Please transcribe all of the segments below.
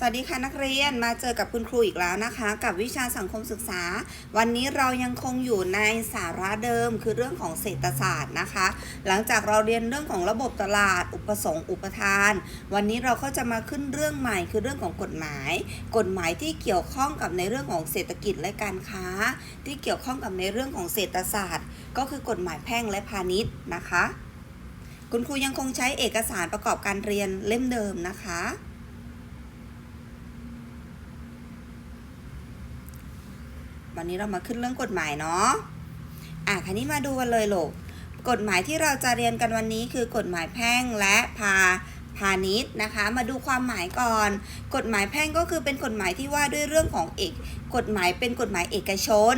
สวัสดีค่ะนักเรียนมาเจอกับคุณครูอีกแล้วนะคะ กับวิชาสังคมศึกษา วันนี้เรายังคงอยู่ในสาระเดิมคือเรื่องของเศรษฐศาสตร์นะคะ หลังจากเราเรียนเรื่องของระบบตลาด อุปสงค์อุปทาน วันนี้เราก็จะมาขึ้นเรื่องใหม่คือเรื่องของกฎหมาย กฎหมายที่เกี่ยวข้องกับในเรื่องของเศรษฐกิจและการค้า ที่เกี่ยวข้องกับในเรื่องของเศรษฐศาสตร์ ก็คือกฎหมายแพ่งและพาณิชย์นะคะ คุณครูยังคงใช้เอกสารประกอบการเรียนเล่มเดิมนะคะ วันนี้เรามาขึ้นเรื่องกฎหมายเนาะอะคันนี้มาดูกันเลยลูกกฎหมายที่เราจะเรียนกันวันนี้คือกฎหมายแพ่งและพาพาณิชย์นะคะ มาดูความหมายก่อน กฎหมายแพ่งก็คือเป็นกฎหมายที่ว่าด้วยเรื่องของเอก กฎหมายเป็นกฎหมายเอกชน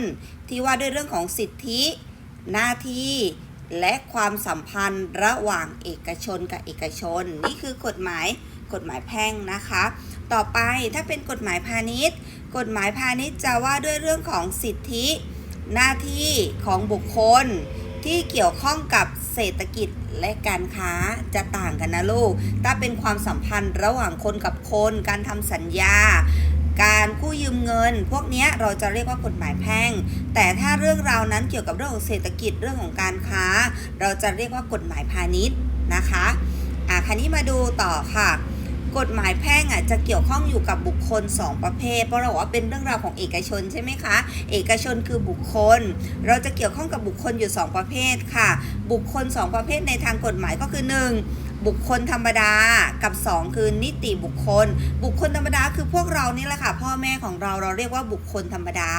ที่ว่าด้วยเรื่องของสิทธิ หน้าที่และความสัมพันธ์ระหว่างเอกชนกับเอกชน นี่คือกฎหมายกฎหมายแพ่งนะคะ ต่อไปถ้าเป็นกฎหมายพาณิชย์ กฎหมายพาณิชย์จะว่าด้วยเรื่องของสิทธิ หน้าที่ของบุคคลที่เกี่ยวข้องกับเศรษฐกิจและการค้าจะต่างกันนะลูก ถ้าเป็นความสัมพันธ์ระหว่างคนกับคน การทำสัญญา การกู้ยืมเงิน พวกนี้เราจะเรียกว่ากฎหมายแพ่ง แต่ถ้าเรื่องราวนั้นเกี่ยวกับเรื่องของเศรษฐกิจเรื่องของการค้า เราจะเรียกว่ากฎหมายพาณิชย์นะคะ อะคันนี้มาดูต่อค่ะ กฎหมายแพ่งอะจะเกี่ยวข้องอยู่กับบุคคล 2 ประเภท เพราะเราบอกว่าเป็นเรื่องราวของเอกชนใช่ไหมคะ เอกชนคือบุคคล เราจะเกี่ยวข้องกับบุคคลอยู่ 2 ประเภทค่ะ บุคคล 2 ประเภทในทางกฎหมายก็คือ 1 บุคคลธรรมดากับ 2 คือนิติบุคคล บุคคลธรรมดาคือพวกเรานี่แหละค่ะพ่อแม่ของเราเราเรียกว่าบุคคลธรรมดา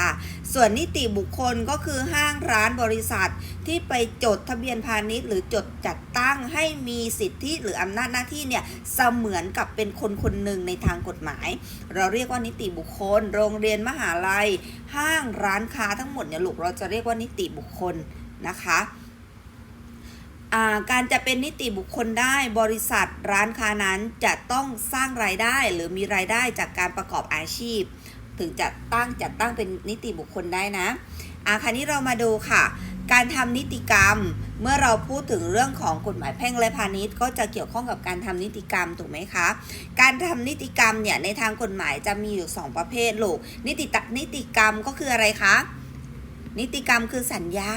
ส่วนนิติบุคคลก็คือห้างร้านบริษัท ที่ไปจดทะเบียนพาณิชย์ หรือจดจัดตั้งให้มีสิทธิหรืออำนาจหน้าที่เนี่ยเสมือนกับเป็นคนคนหนึ่งในทางกฎหมาย เราเรียกว่านิติบุคคล โรงเรียนมหาลัย ห้างร้านค้าทั้งหมดเนี่ยลูกเราจะเรียกว่านิติบุคคลนะคะ การจะเป็นนิติบุคคลได้บริษัทร้านค้านั้นจะต้องสร้างรายได้หรือมีรายได้จากการประกอบอาชีพ ถึงจะตั้งจัดตั้งเป็นนิติบุคคลได้นะอาคราวนี้เรามาดูค่ะ การทำนิติกรรมเมื่อเราพูดถึงเรื่องของกฎหมายแพ่งและพาณิชย์ ก็จะเกี่ยวข้องกับการทำนิติกรรมถูกไหมคะ การทำนิติกรรมเนี่ยในทางกฎหมายจะมีอยู่ 2 ประเภทลูกนิตินิติกรรมก็คืออะไรคะนิติกรรมคือสัญญา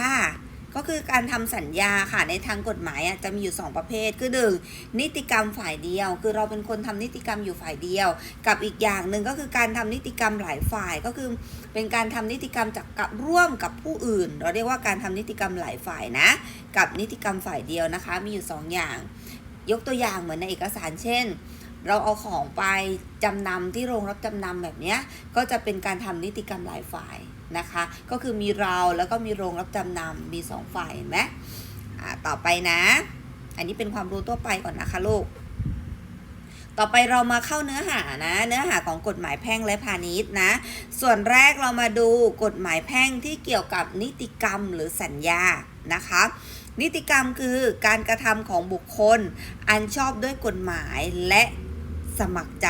ก็คือการทำสัญญาค่ะในทางกฎหมายอะจะมีอยู่ 2 ประเภทคือหนึ่งนิติกรรมฝ่ายเดียว คือเราเป็นคนทำนิติกรรมอยู่ฝ่ายเดียว กับอีกอย่างหนึ่งก็คือการทำนิติกรรมหลายฝ่ายก็คือเป็นการทำนิติกรรมจากกับร่วมกับผู้อื่น เราเรียกว่าการทำนิติกรรมหลายฝ่ายนะ กับนิติกรรมฝ่ายเดียวนะคะ มีอยู่ 2 อย่าง ยกตัวอย่างเหมือนในเอกสารเช่นเราเอาของไปจำนำที่โรงรับจำนำแบบนี้ก็จะเป็นการทำนิติกรรมหลายฝ่าย นะคะ ก็คือมีเราแล้วก็มีโรงรับจำนำมีสองฝ่ายเห็นไหมอ่าต่อไปนะ อันนี้เป็นความรู้ทั่วไปก่อนนะคะลูกต่อไปเรามาเข้าเนื้อหานะ เนื้อหาของกฎหมายแพ่งและพาณิชย์นะ ส่วนแรกเรามาดูกฎหมายแพ่งที่เกี่ยวกับนิติกรรมหรือสัญญานะคะนิติกรรมคือการกระทำของบุคคล อันชอบด้วยกฎหมายและสมัครใจ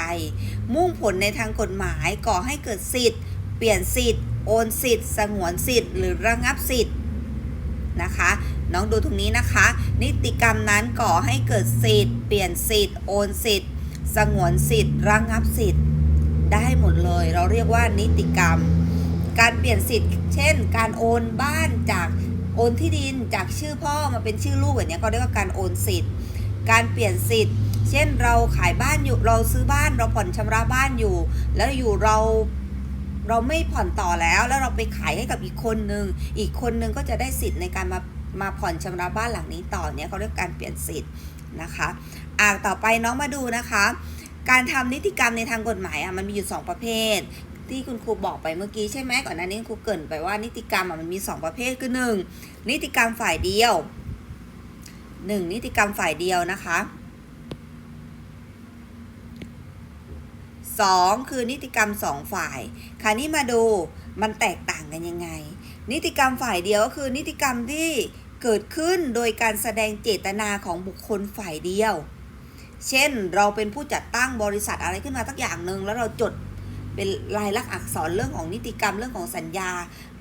มุ่งผลในทางกฎหมายก่อให้เกิดสิทธิ์ เปลี่ยนสิทธิ์ โอนสิทธิ์ สงวนสิทธิ์ หรือระงับสิทธิ์นะคะ น้องดูตรงนี้นะคะ นิติกรรมนั้นก่อให้เกิดสิทธิ์ เปลี่ยนสิทธิ์ โอนสิทธิ์ สงวนสิทธิ์ ระงับสิทธิ์ ได้หมดเลย เราเรียกว่านิติกรรม การเปลี่ยนสิทธิ์ เช่น การโอนบ้านจากโอนที่ดินจากชื่อพ่อมาเป็นชื่อลูกแบบนี้ก็เรียกว่าการโอนสิทธิ์ การเปลี่ยนสิทธิ์ เช่นเราขายบ้านอยู่ เราซื้อบ้าน เราผ่อนชำระบ้านอยู่ แล้วอยู่เรา เราไม่ผ่อนต่อแล้วแล้วเราไปขายให้กับอีกคนนึง อีกคนนึงก็จะได้สิทธิ์ในการมามาผ่อนชำระบ้านหลังนี้ต่อเนี่ยเขาเรียกการเปลี่ยนสิทธิ์นะคะอ่าต่อไปน้องมาดูนะคะ การทำนิติกรรมในทางกฎหมายอะมันมีอยู่ 2 ประเภท ที่คุณครูบอกไปเมื่อกี้ใช่ไหมก่อนหน้านี้ครูเกินไปว่านิติกรรมอะมันมี 2 ประเภทคือ1นิติกรรมฝ่ายเดียว 1 นิติกรรมฝ่ายเดียวนะคะ 2 คือนิติกรรม 2 ฝ่ายคราวนี้มาดูมันแตกต่างกันยังไง นิติกรรมฝ่ายเดียวก็คือนิติกรรมที่เกิดขึ้นโดยการแสดงเจตนาของบุคคลฝ่ายเดียว เช่นเราเป็นผู้จัดตั้งบริษัทอะไรขึ้นมาสักอย่างหนึ่งแล้วเราจดเป็นลายลักษณ์อักษรเรื่องของนิติกรรมเรื่องของสัญญา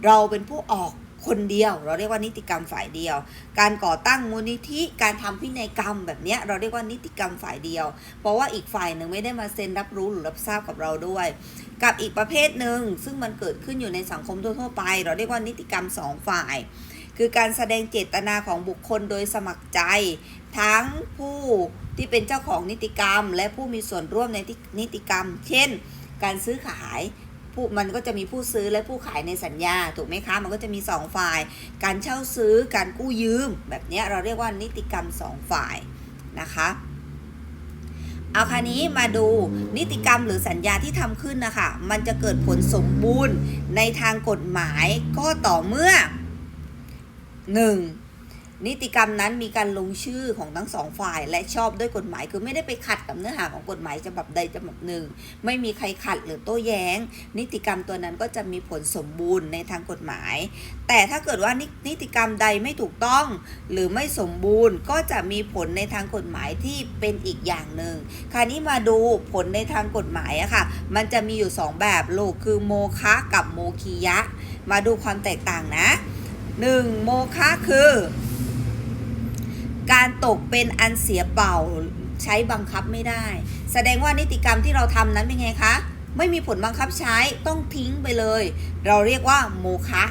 เราเป็นผู้ออก คนเดียว เราเรียกว่านิติกรรมฝ่ายเดียว การก่อตั้งมูลนิธิการทำพินัยกรรมแบบนี้เราเรียกว่านิติกรรมฝ่ายเดียว เพราะว่าอีกฝ่ายหนึ่งไม่ได้มาเซ็นรับรู้หรือรับทราบกับเราด้วย กับอีกประเภทหนึ่งซึ่งมันเกิดขึ้นอยู่ในสังคมทั่วไป เราเรียกว่านิติกรรมสองฝ่าย คือการแสดงเจตนาของบุคคลโดยสมัครใจ ทั้งผู้ที่เป็นเจ้าของนิติกรรม และผู้มีส่วนร่วมในนิติกรรม เช่น การซื้อขาย ผู้มันก็จะมีผู้ซื้อและผู้ขายในสัญญาถูกไหมคะมันก็จะมีสองฝ่าย การเช่าซื้อการกู้ยืม แบบนี้เราเรียกว่านิติกรรมสองฝ่ายนะคะเอาคราวนี้มาดูนิติกรรมหรือสัญญาที่ทำขึ้นนะคะ มันจะเกิดผลสมบูรณ์ในทางกฎหมายก็ต่อเมื่อ 1. นิติกรรมนั้นมีการลงชื่อของทั้งสองฝ่ายและชอบด้วยกฎหมายคือไม่ได้ไปขัดกับเนื้อหาของกฎหมายฉบับใดฉบับหนึ่ง ไม่มีใครขัดหรือโต้แย้ง นิติกรรมตัวนั้นก็จะมีผลสมบูรณ์ในทางกฎหมาย แต่ถ้าเกิดว่านินิติกรรมใดไม่ถูกต้องหรือไม่สมบูรณ์ก็จะมีผลในทางกฎหมายที่เป็นอีกอย่างหนึ่งคราวนี้มาดูผลในทางกฎหมายอะค่ะมันจะมีอยู่ 2 แบบลูกคือโมคะกับโมคียะ มาดูความแตกต่างนะ 1. โมคะคือ การตกเป็นอันเสียเปล่าใช้บังคับไม่ได้ แสดงว่านิติกรรมที่เราทำนั้นเป็นไงคะ ไม่มีผลบังคับใช้ต้องทิ้งไปเลย เราเรียกว่าโมคะ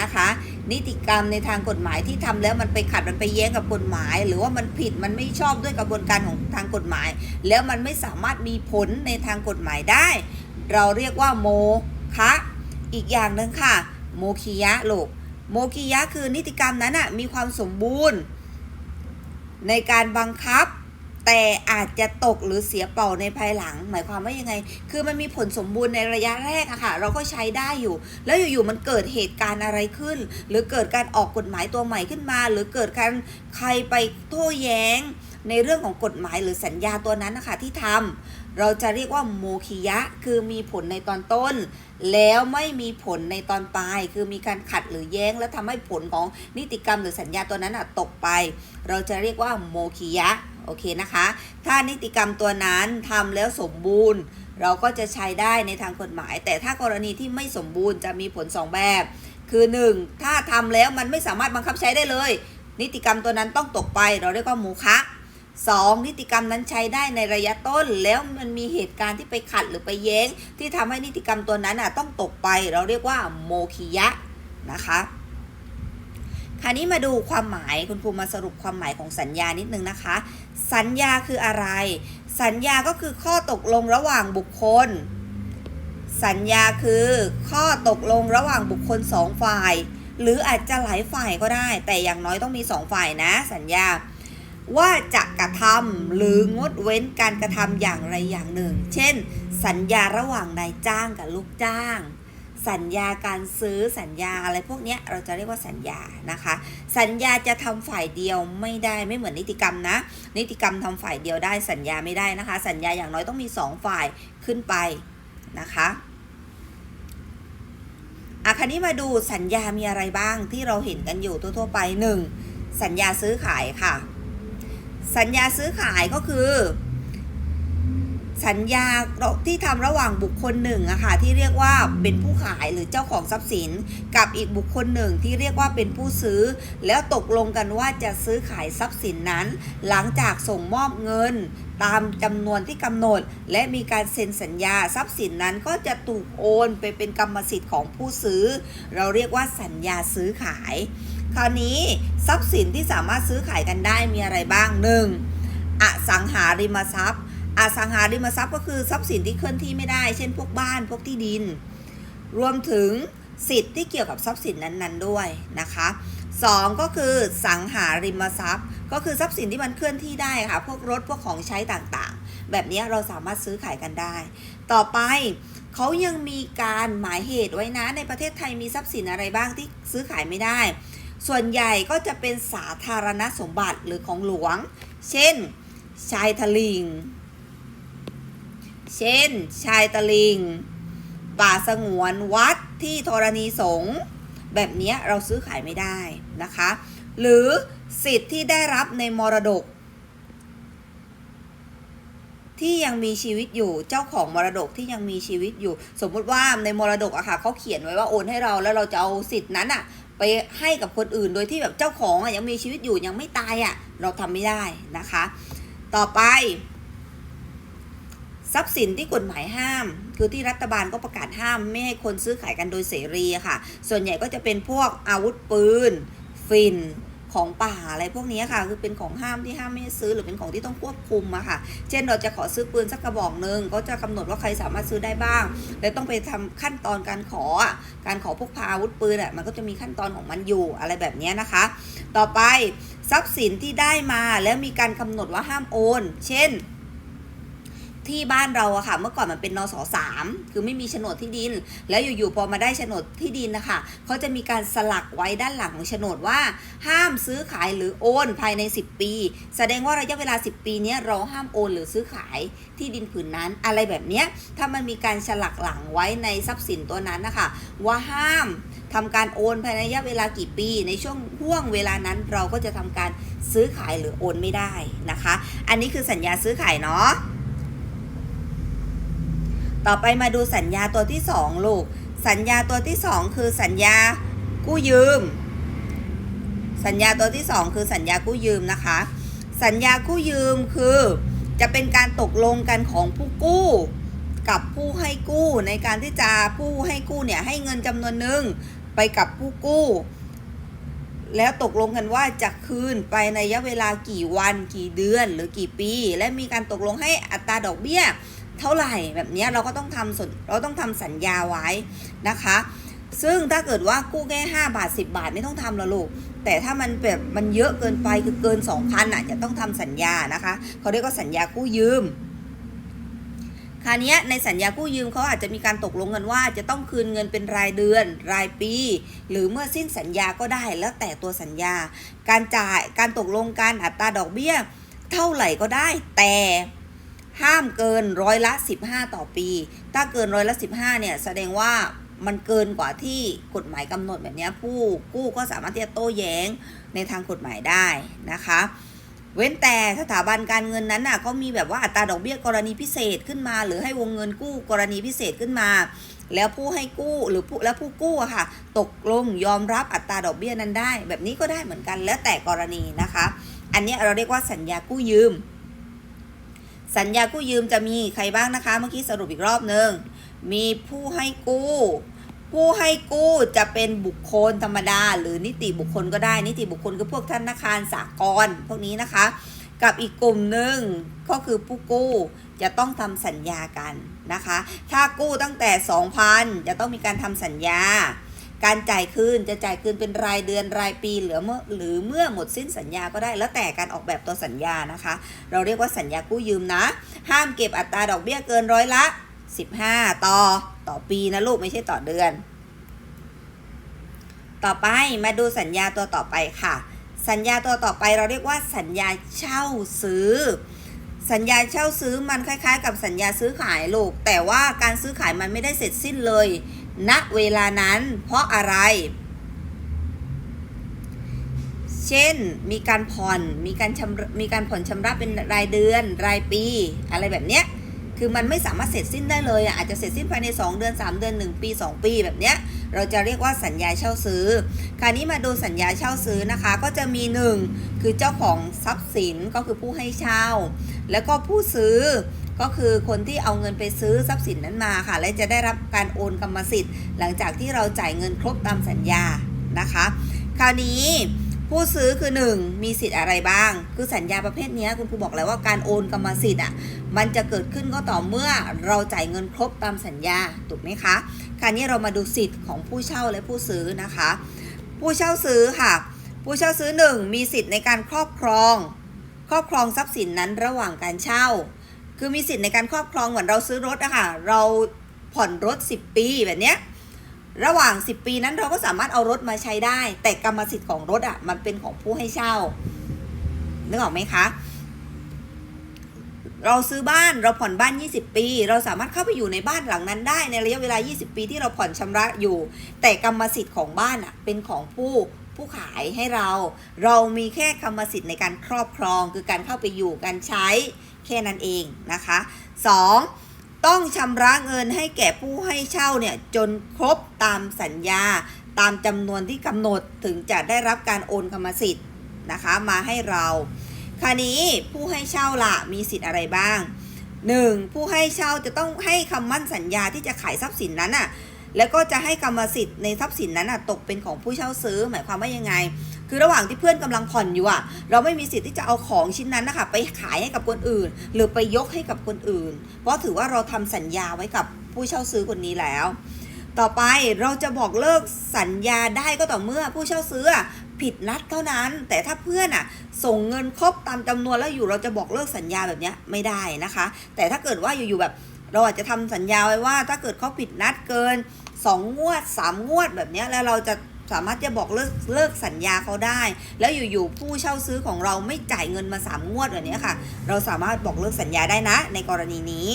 นะคะ นิติกรรมในทางกฎหมายที่ทำแล้วมันไปขัดมันไปแย้งกับกฎหมาย หรือว่ามันผิดมันไม่ชอบด้วยกระบวนการของทางกฎหมาย แล้วมันไม่สามารถมีผลในทางกฎหมายได้ เราเรียกว่าโมคะอีกอย่างหนึ่งค่ะ โมคิยะโลกโมคิยะคือนิติกรรมนั้นอะมีความสมบูรณ์ ในการบังคับ แต่อาจจะตกหรือเสียเป่าในภายหลัง หมายความว่ายังไง คือมันมีผลสมบูรณ์ในระยะแรกอะค่ะ เราก็ใช้ได้อยู่ แล้วอยู่ๆมันเกิดเหตุการณ์อะไรขึ้น หรือเกิดการออกกฎหมายตัวใหม่ขึ้นมา หรือเกิดการใครไปโต้แย้ง ในเรื่องของกฎหมายหรือสัญญาตัวนั้นนะคะที่ทำเราจะเรียกว่าโมคิยะ คือมีผลในตอนต้น แล้วไม่มีผลในตอนปลาย คือมีการขัดหรือแย้ง แล้วทำให้ผลของนิติกรรมหรือสัญญาตัวนั้นอะตกไป เราจะเรียกว่าโมคิยะโอเคนะคะ ถ้านิติกรรมตัวนั้นทำแล้วสมบูรณ์ เราก็จะใช้ได้ในทางกฎหมาย แต่ถ้ากรณีที่ไม่สมบูรณ์จะมีผล 2 แบบ คือ 1. ถ้าทำแล้วมันไม่สามารถบังคับใช้ได้เลย นิติกรรมตัวนั้นต้องตกไป เราเรียกว่าโมคะ 2. นิติกรรมนั้นใช้ได้ในระยะต้น แล้วมันมีเหตุการณ์ที่ไปขัดหรือไปแย้ง ที่ทำให้นิติกรรมตัวนั้นอะต้องตกไป เราเรียกว่าโมคิยะนะคะคราวนี้มาดูความหมายคุณครูมาสรุปความหมายของสัญญานิดนึงนะคะ สัญญาคืออะไร สัญญาก็คือข้อตกลงระหว่างบุคคล สัญญาคือข้อตกลงระหว่างบุคคลสองฝ่าย หรืออาจจะหลายฝ่ายก็ได้ แต่อย่างน้อยต้องมีสองฝ่ายนะ สัญญา ว่าจะกระทำหรืองดเว้นการกระทำอย่างไรอย่างหนึ่ง เช่น สัญญาระหว่างนายจ้างกับลูกจ้าง สัญญาการซื้อสัญญาอะไรพวกนี้เราจะเรียกว่าสัญญานะคะ สัญญาจะทำฝ่ายเดียวไม่ได้ไม่เหมือนนิติกรรมนะ นิติกรรมทำฝ่ายเดียวได้สัญญาไม่ได้นะคะ สัญญาอย่างน้อยต้องมีสองฝ่ายขึ้นไปนะคะอะครานี้มาดูสัญญามีอะไรบ้างที่เราเห็นกันอยู่ทั่วๆไปหนึ่งสัญญาซื้อขายค่ะ สัญญาซื้อขายก็คือ สัญญาที่ทำระหว่างบุคคลหนึ่งอะค่ะที่เรียกว่าเป็นผู้ขายหรือเจ้าของทรัพย์สิน กับอีกบุคคลหนึ่งที่เรียกว่าเป็นผู้ซื้อ แล้วตกลงกันว่าจะซื้อขายทรัพย์สินนั้น หลังจากส่งมอบเงินตามจำนวนที่กำหนด และมีการเซ็นสัญญาทรัพย์สินนั้นก็จะถูกโอนไปเป็นกรรมสิทธิ์ของผู้ซื้อ เราเรียกว่าสัญญาซื้อขาย คราวนี้ทรัพย์สินที่สามารถซื้อขายกันได้มีอะไรบ้างหนึ่งอสังหาริมทรัพย์ อสังหาริมทรัพย์ก็คือทรัพย์สินที่เคลื่อนที่ไม่ได้ เช่นพวกบ้านพวกที่ดิน รวมถึงสิทธิ์ที่เกี่ยวกับทรัพย์สินนั้นๆด้วยนะคะสองก็คือสังหาริมทรัพย์ ก็คือทรัพย์สินที่มันเคลื่อนที่ได้ค่ะ พวกรถพวกของใช้ต่างๆ แบบนี้เราสามารถซื้อขายกันได้ ต่อไปเขายังมีการหมายเหตุไว้นะในประเทศไทยมีทรัพย์สินอะไรบ้างที่ซื้อขายไม่ได้ ส่วนใหญ่ก็จะเป็นสาธารณสมบัติหรือของหลวง เช่น ชายทะลิง เช่น ชายตะลิง ป่าสงวนวัดที่ธรณีสงฆ์แบบนี้เราซื้อขายไม่ได้นะคะ หรือสิทธิ์ที่ได้รับในมรดก ที่ยังมีชีวิตอยู่เจ้าของมรดกที่ยังมีชีวิตอยู่ สมมุติว่าในมรดกอะค่ะเขาเขียนไว้ว่าโอนให้เราแล้วเราจะเอาสิทธิ์นั้นอะ ไปให้กับคนอื่น โดยที่แบบเจ้าของอะยังมีชีวิตอยู่ยังไม่ตายอะเราทำไม่ได้นะคะ ต่อไป ทรัพย์สินที่กฎหมายห้าม คือที่รัฐบาลก็ประกาศห้ามไม่ให้คนซื้อขายกันโดยเสรีค่ะ ส่วนใหญ่ก็จะเป็นพวกอาวุธปืน ฟิน ของป่าอะไรพวกนี้ค่ะ คือเป็นของห้ามที่ห้ามไม่ให้ซื้อหรือเป็นของที่ต้องควบคุมอะค่ะ เช่นเราจะขอซื้อปืนสักกระบอกหนึ่งก็จะกำหนดว่าใครสามารถซื้อได้บ้างและต้องไปทำขั้นตอนการขอการขอพกพาอาวุธปืนอะมันก็จะมีขั้นตอนของมันอยู่อะไรแบบนี้นะคะ ต่อไปทรัพย์สินที่ได้มาแล้วมีการกำหนดว่าห้ามโอน เช่น ที่บ้านเราอะค่ะ เมื่อก่อนมันเป็นนสสามคือไม่มีโฉนดที่ดิน แล้วอยู่ๆพอมาได้โฉนดที่ดินนะคะเขาจะมีการสลักไว้ด้านหลังของโฉนดว่า ห้ามซื้อขายหรือโอนภายใน 10 ปี แสดงว่าระยะเวลา 10 ปีนี้เราห้ามโอนหรือซื้อขายที่ดินผืนนั้น อะไรแบบเนี้ยถ้ามันมีการฉลักหลังไว้ในทรัพย์สินตัวนั้นนะคะว่าห้ามทำการโอนภายในระยะเวลากี่ปี ในช่วงห่วงเวลานั้นเราก็จะทำการซื้อขายหรือโอนไม่ได้นะคะ อันนี้คือสัญญาซื้อขายเนาะ ต่อไปมาดูสัญญาตัวที่สองลูก สัญญาตัวที่สองคือสัญญากู้ยืม สัญญาตัวที่สองคือสัญญากู้ยืมนะคะ สัญญากู้ยืมคือจะเป็นการตกลงกันของผู้กู้ กับผู้ให้กู้ในการที่จะผู้ให้กู้เนี่ยให้เงินจำนวนหนึ่งไปกับผู้กู้ แล้วตกลงกันว่าจะคืนไปในระยะเวลากี่วัน กี่เดือน หรือกี่ปี และมีการตกลงให้อัตราดอกเบี้ย เท่าไหร่แบบนี้เราก็ต้องทำสนเราต้องทำสัญญาไว้นะคะ ซึ่งถ้าเกิดว่ากู้แค่ 5 บาท 10 บาทไม่ต้องทำล้วลูก แต่ถ้ามันแบบมันเยอะเกินไปคือเกิน 2,000อะจะต้องทำสัญญานะคะเขาเรียกว่าสัญญากู้ยืมคราวนี้ในสัญญากู้ยืมเขาอาจจะมีการตกลงกันว่าจะต้องคืนเงินเป็นรายเดือน รายปี หรือเมื่อสิ้นสัญญาก็ได้แล้วแต่ตัวสัญญา การจ่ายการตกลงการอัตราดอกเบี้ย เท่าไหร่ก็ได้แต่ ห้ามเกินร้อยละ 15 ต่อปี ถ้าเกินร้อยละ 15 เนี่ย แสดงว่ามันเกินกว่าที่กฎหมายกำหนดแบบนี้ผู้กู้ก็สามารถที่จะโต้แย้งในทางกฎหมายได้นะคะ เว้นแต่สถาบันการเงินนั้นน่ะเขามีแบบว่าอัตราดอกเบี้ยกรณีพิเศษขึ้นมา หรือให้วงเงินกู้กรณีพิเศษขึ้นมา แล้วผู้ให้กู้หรือผู้แล้วผู้กู้อะค่ะ ตกลงยอมรับอัตราดอกเบี้ยนั้นได้ แบบนี้ก็ได้เหมือนกันแล้วแต่กรณีนะคะ อันนี้เราเรียกว่าสัญญากู้ยืม สัญญากู้ยืมจะมีใครบ้างนะคะ เมื่อกี้สรุปอีกรอบหนึ่งมีผู้ให้กู้ ผู้ให้กู้จะเป็นบุคคลธรรมดา หรือนิติบุคคลก็ได้ นิติบุคคลคือพวกธนาคารสากลพวกนี้นะคะ กับอีกกลุ่มหนึ่งก็คือผู้กู้จะต้องทำสัญญากันนะคะ ถ้ากู้ตั้งแต่ 2,000 จะต้องมีการทำสัญญา การจ่ายคืนจะจ่ายคืนเป็นรายเดือนรายปีหลือเมื่อหรือเมื่อหมดสิ้นสัญญาก็ได้แล้วแต่การออกแบบตัวสัญญานะคะ เราเรียกว่าสัญญากู้ยืมนะ ห้ามเก็บอัตราดอกเบี้ยเกินร้อยละ 15 ต่อต่อปีนะลูกไม่ใช่ต่อเดือน ต่อไปมาดูสัญญาตัวต่อไปค่ะ สัญญาตัวต่อไปเราเรียกว่าสัญญาเช่าซื้อสัญญาเช่าซื้อมันคล้าย ๆ กับสัญญาซื้อขายลูก แต่ว่าการซื้อขายมันไม่ได้เสร็จสิ้นเลย ณเวลานั้นเพราะอะไร เช่นมีการผ่อนมีการชำมีการผ่อนชำระเป็นรายเดือนรายปี อะไรแบบเนี้ยคือมันไม่สามารถเสร็จสิ้นได้เลยอะอาจจะเสร็จสิ้นภายใน 2 เดือน 3 เดือน 1 ปี 2 ปีแบบเนี้ยเราจะเรียกว่าสัญญาเช่าซื้อ คราวนี้มาดูสัญญาเช่าซื้อนะคะ ก็จะมี 1 คือเจ้าของทรัพย์สินก็คือผู้ให้เช่า แล้วก็ผู้ซื้อ ก็คือคนที่เอาเงินไปซื้อทรัพย์สินนั้นมาค่ะ และจะได้รับการโอนกรรมสิทธิ์ หลังจากที่เราจ่ายเงินครบตามสัญญานะคะ คราวนี้ผู้ซื้อคือ 1 มีสิทธิ์อะไรบ้าง คือสัญญาประเภทนี้คุณครูบอกแล้วว่าการโอนกรรมสิทธิ์อะมันจะเกิดขึ้นก็ต่อเมื่อเราจ่ายเงินครบตามสัญญาถูกไหมคะคราวนี้เรามาดูสิทธิ์ของผู้เช่าและผู้ซื้อนะคะ ผู้เช่าซื้อค่ะ ผู้เช่าซื้อ 1 มีสิทธิ์ในการครอบครอง ครอบครองทรัพย์สินนั้นระหว่างการเช่า คือมีสิทธิ์ในการครอบครองเหมือนเราซื้อรถอะค่ะ เราผ่อนรถ 10 ปีแบบเนี้ย ระหว่าง 10 ปีนั้นเราก็สามารถเอารถมาใช้ได้ แต่กรรมสิทธิ์ของรถอะมันเป็นของผู้ให้เช่า นึกออกไหมคะ เราซื้อบ้านเราผ่อนบ้าน 20 ปี เราสามารถเข้าไปอยู่ในบ้านหลังนั้นได้ในระยะเวลา 20 ปีที่เราผ่อนชำระอยู่ แต่กรรมสิทธิ์ของบ้านอะเป็นของผู้ ผู้ขายให้เรา เรามีแค่กรรมสิทธิ์ในการครอบครอง คือการเข้าไปอยู่การใช้แค่นั้นเองนะคะ 2. ต้องชำระเงินให้แก่ผู้ให้เช่าเนี่ยจนครบตามสัญญา ตามจำนวนที่กำหนดถึงจะได้รับการโอนกรรมสิทธิ์นะคะมาให้เรา คราวนี้ผู้ให้เช่าละมีสิทธิ์อะไรบ้าง 1. ผู้ให้เช่าจะต้องให้คำมั่นสัญญาที่จะขายทรัพย์สินนั้นอะ แล้วก็จะให้กรรมสิทธิ์ในทรัพย์สินนั้นอะตกเป็นของผู้เช่าซื้อ หมายความว่ายังไง คือระหว่างที่เพื่อนกำลังผ่อนอยู่อะเราไม่มีสิทธิ์ที่จะเอาของชิ้นนั้นนะคะไปขายให้กับคนอื่น หรือไปยกให้กับคนอื่น เพราะถือว่าเราทำสัญญาไว้กับผู้เช่าซื้อคนนี้แล้ว ต่อไปเราจะบอกเลิกสัญญาได้ก็ต่อเมื่อผู้เช่าซื้อผิดนัดเท่านั้น แต่ถ้าเพื่อนอะส่งเงินครบตามจำนวนแล้วอยู่เราจะบอกเลิกสัญญาแบบนี้ไม่ได้นะคะ แต่ถ้าเกิดว่าอยู่ๆแบบ เราอาจจะทำสัญญาไว้ว่า ถ้าเกิดเขาผิดนัดเกิน 2 งวด 3 งวดแบบนี้แล้วเราจะสามารถจะบอกเลิกเลิกสัญญาเขาได้ แล้วอยู่ๆผู้เช่าซื้อของเราไม่จ่ายเงินมา 3 งวดแบบนี้ค่ะ เราสามารถบอกเลิกสัญญาได้นะ ในกรณีนี้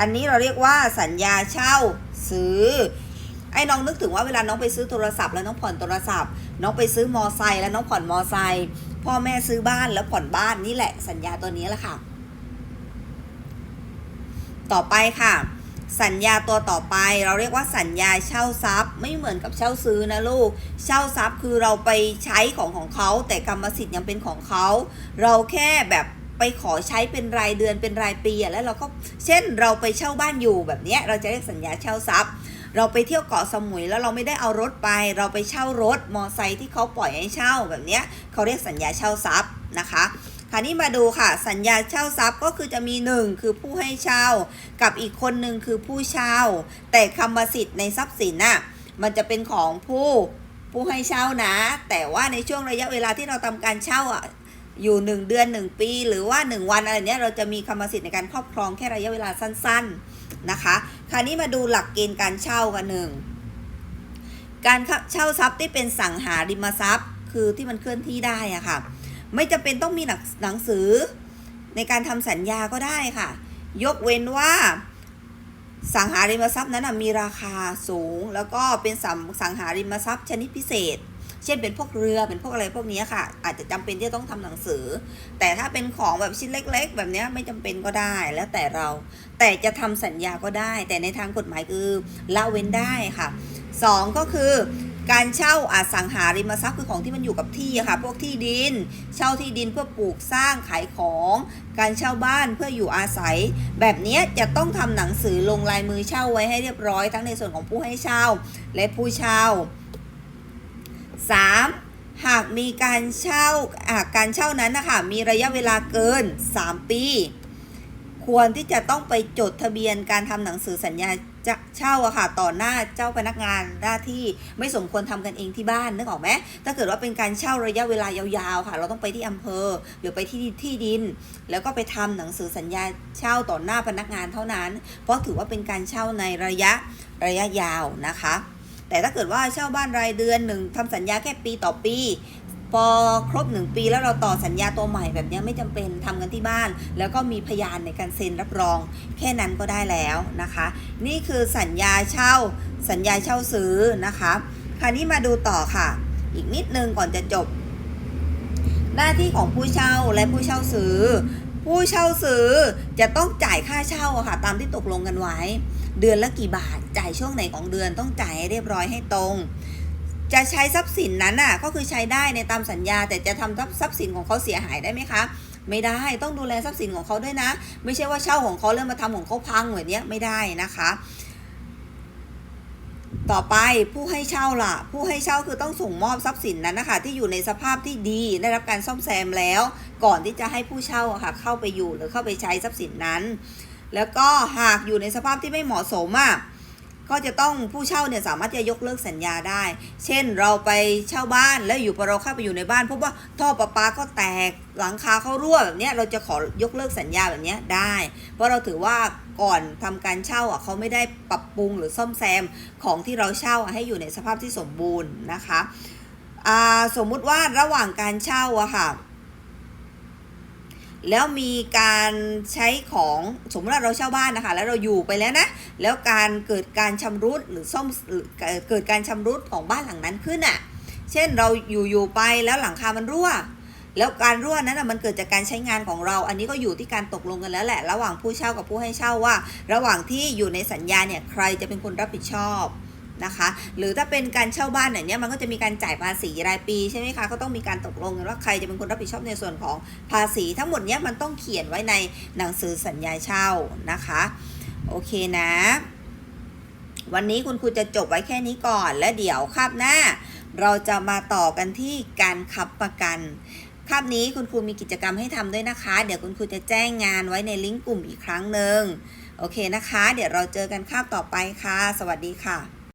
อันนี้เราเรียกว่าสัญญาเช่าซื้อไอ้น้องนึกถึงว่าเวลาน้องไปซื้อโทรศัพท์แล้วน้องผ่อนโทรศัพท์ น้องไปซื้อมอไซค์แล้วน้องผ่อนมอไซค์พ่อแม่ซื้อบ้านแล้วผ่อนบ้านนี่แหละสัญญาตัวนี้แหละค่ะ ต่อไปค่ะ สัญญาตัวต่อไป เราเรียกว่าสัญญาเช่าทรัพย์ ไม่เหมือนกับเช่าซื้อนะลูก เช่าทรัพย์คือเราไปใช้ของของเขา แต่กรรมสิทธิ์ยังเป็นของเขา เราแค่แบบไปขอใช้เป็นรายเดือนเป็นรายปีอะแล้วเราก็เช่นเราไปเช่าบ้านอยู่แบบเนี้ยเราจะเรียกสัญญาเช่าทรัพย์ เราไปเที่ยวเกาะสมุยแล้วเราไม่ได้เอารถไป เราไปเช่ารถมอไซค์ที่เขาปล่อยให้เช่าแบบเนี้ยเขาเรียกสัญญาเช่าทรัพย์นะคะ คราวนี้มาดูค่ะ สัญญาเช่าทรัพย์ก็คือจะมีหนึ่งคือผู้ให้เช่า กับอีกคนหนึ่งคือผู้เช่า แต่กรรมสิทธิ์ในทรัพย์สินน่ะมันจะเป็นของผู้ผู้ให้เช่านะ แต่ว่าในช่วงระยะเวลาที่เราทำการเช่าอะอยู่หนึ่งเดือนหนึ่งปี หรือว่าหนึ่งวันอะไรเนี้ยเราจะมีกรรมสิทธิ์ในการครอบครองแค่ระยะเวลาสั้น ๆนะคะ คราวนี้มาดูหลักเกณฑ์การเช่ากันหนึ่งการเช่าทรัพย์ที่เป็นสังหาริมทรัพย์ คือที่มันเคลื่อนที่ได้อะค่ะ ไม่จำเป็นต้องมีหนังนงสือ ในการทำสัญญาก็ได้ค่ะ ยกเว้นว่าสังหาริมทรัพย์นั้นมีราคาสูง แล้วก็เป็นสัมสังหาริมทรัพย์ชนิดพิเศษ เช่นเป็นพวกเรือเป็นพวกอะไรพวกนี้ค่ะ อาจจะจำเป็นที่ต้องทำหนังสือ แต่ถ้าเป็นของแบบชิ้นเล็ก ๆ แบบนี้ไม่จำเป็นก็ได้แล้วแต่เรา แต่จะทำสัญญาก็ได้ แต่ในทางกฎหมายคือละเว้นได้ค่ะสองก็คือ การเช่าอสังหาริมทรัพย์คือของที่มันอยู่กับที่อะค่ะ พวกที่ดิน เช่าที่ดินเพื่อปลูกสร้างขายของ การเช่าบ้านเพื่ออยู่อาศัย แบบเนี้ยจะต้องทำหนังสือลงลายมือเช่าไว้ให้เรียบร้อย ทั้งในส่วนของผู้ให้เช่าและผู้เช่า 3. หากมีการเช่าหากการเช่านั้นนะคะมีระยะเวลาเกิน 3 ปี ควรที่จะต้องไปจดทะเบียนการทำหนังสือสัญญาจะเช่าอะค่ะต่อหน้าเจ้าพนักงานหน้าที่ไม่สมควรทำกันเองที่บ้านนึกออกไหมถ้าเกิดว่าเป็นการเช่าระยะเวลายาวๆค่ะ เราต้องไปที่อำเภอหรือไปที่ที่ดิน แล้วก็ไปทำหนังสือสัญญาเช่าต่อหน้าพนักงานเท่านั้น เพราะถือว่าเป็นการเช่าในระยะระยะยาวนะคะ แต่ถ้าเกิดว่าเช่าบ้านรายเดือนหนึ่งทำสัญญาแค่ปีต่อปี พอครบหนึ่งปีแล้วเราต่อสัญญาตัวใหม่แบบนี้ไม่จำเป็นทำกันที่บ้าน แล้วก็มีพยานในการเซ็นรับรอง แค่นั้นก็ได้แล้วนะคะ นี่คือสัญญาเช่า สัญญาเช่าซื้อนะคะคราวนี้มาดูต่อค่ะ อีกนิดนึงก่อนจะจบ หน้าที่ของผู้เช่าและผู้เช่าซื้อ ผู้เช่าซื้อจะต้องจ่ายค่าเช่าค่ะ ตามที่ตกลงกันไว้ เดือนละกี่บาท จ่ายช่วงไหนของเดือนต้องจ่ายให้เรียบร้อยให้ตรง จะใช้ทรัพย์สินนั้นน่ะก็คือใช้ได้ในตามสัญญา แต่จะทำทรัพย์สินของเขาเสียหายได้ไหมคะไม่ได้ต้องดูแลทรัพย์สินของเขาด้วยนะ ไม่ใช่ว่าเช่าของเขาแล้วมมาทำของเขาพังแบบเนี้ยไม่ได้นะคะ ต่อไปผู้ให้เช่าล่ะ ผู้ให้เช่าคือต้องส่งมอบทรัพย์สินนั้นนะคะที่อยู่ในสภาพที่ดีได้รับการซ่อมแซมแล้ว ก่อนที่จะให้ผู้เช่าค่ะ เข้าไปอยู่หรือเข้าไปใช้ทรัพย์สินนั้น แล้วก็หากอยู่ในสภาพที่ไม่เหมาะสมอะ ก็จะต้องผู้เช่าเนี่ยสามารถจะยกเลิกสัญญาได้ เช่นเราไปเช่าบ้านแล้วอยู่พอเราเข้าไปอยู่ในบ้านพบว่าท่อประปาก็แตกหลังคาเขารั่วแบบเนี้ยเราจะขอยกเลิกสัญญาแบบเนี้ยได้ เพราะเราถือว่าก่อนทำการเช่าอะเขาไม่ได้ปรับปรุงหรือซ่อมแซมของที่เราเช่าให้อยู่ในสภาพที่สมบูรณ์นะคะอ่าสมมุติว่าระหว่างการเช่าอะค่ะ แล้วมีการใช้ของสมมติว่าเราเช่าบ้านนะคะ แล้วเราอยู่ไปแล้วนะ แล้วการเกิดการชำรุดหรือซ่อมเกิดการชำรุดของบ้านหลังนั้นขึ้นอะ่ะ เช่นเราอยู่อยู่ไปแล้วหลังคามันรั่ว แล้วการรั่วนั้นนะมันเกิดจากการใช้งานของเรา อันนี้ก็อยู่ที่การตกลงกันแล้วแหละ ระหว่างผู้เช่ากับผู้ให้เช่าว่า ระหว่างที่อยู่ในสัญญาเนี่ยใครจะเป็นคนรับผิดชอบ นะคะ หรือถ้าเป็นการเช่าบ้านอย่างเนี้ยมันก็จะมีการจ่ายภาษีรายปีใช่ไหมคะก็ต้องมีการตกลงกันว่าใครจะเป็นคนรับผิดชอบในส่วนของภาษี ทั้งหมดเนี้ยมันต้องเขียนไว้ในหนังสือสัญญาเช่านะคะ โอเคนะ วันนี้คุณครูจะจบไว้แค่นี้ก่อน และเดี๋ยวคาบหน้า เราจะมาต่อกันที่การค้ำประกันคาบนี้คุณครูมีกิจกรรมให้ทำด้วยนะคะ เดี๋ยวคุณครูจะแจ้งงานไว้ในลิงก์กลุ่มอีกครั้งหนึ่งโอเคนะคะ เดี๋ยวเราเจอกันคาบต่อไปค่ะ สวัสดีค่ะ